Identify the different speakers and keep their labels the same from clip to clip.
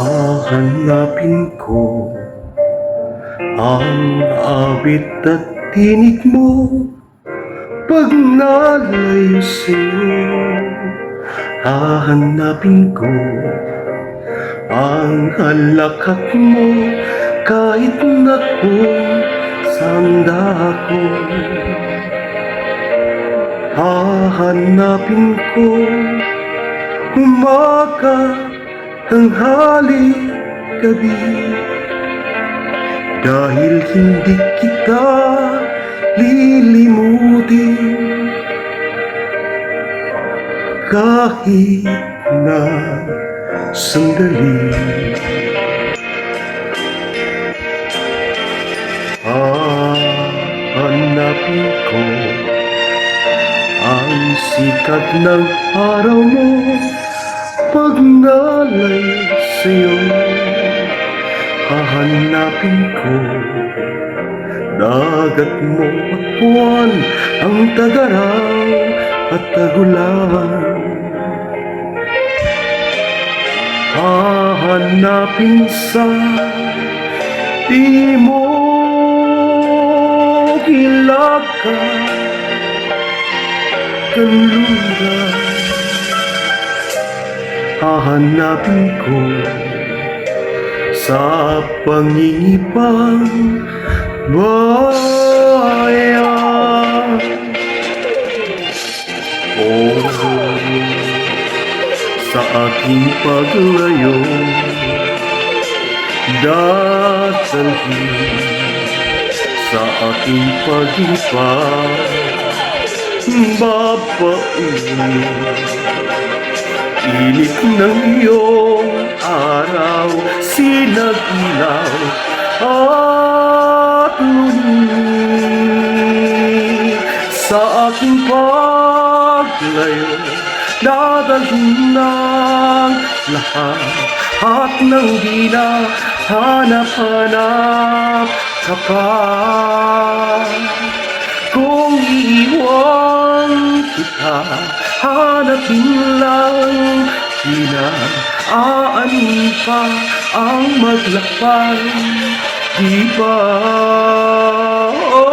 Speaker 1: Hahanapin ko ang awit at tinig mo pag nalayo sa'yo. Hahanapin ko ang halakak mo kahit na kung saan ako. Hahanapin ko umaga, tanghali, gabi. Dahil hindi kita lilimutin. Kahit na sandali. Hahanapin ko ang sikat ng araw mo pag nalay sa'yo hahanapin ko. Dagat mo at buwan ang tagaraw at tagulan. Hahanapin sa timog ilagay kanluran hahanapin ko sa pangingipang bayan. Oh, sa aking paglayo, dasalhin sa aking pag-ipag, babauli. Init ng iyong araw, sinagilaw at sa aking paglayo. Dadalhin ng lahat at nang di na hanap-hanap ka pa. Kung iiwan kita, hanapin lang Inaanin pa ang maglakbay Di ba? Oh,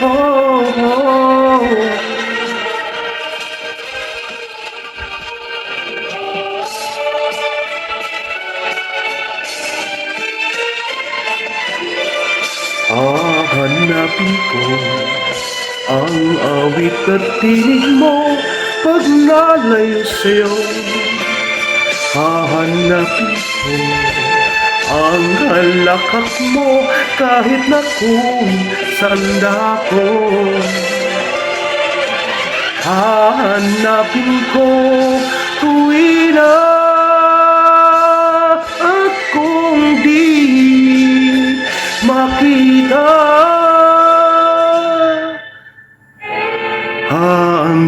Speaker 1: oh, oh, oh. Hahanapin ko ang awit at tinig mo pag nalayo sa'yo. Hahanapin ko ang halakak mo kahit na kung saan ako. Hahanapin ko tuwi na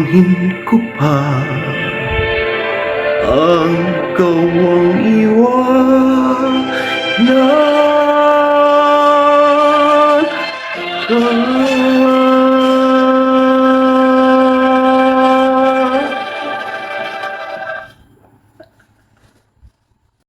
Speaker 1: Dalhin ko pa ang gawang iwa na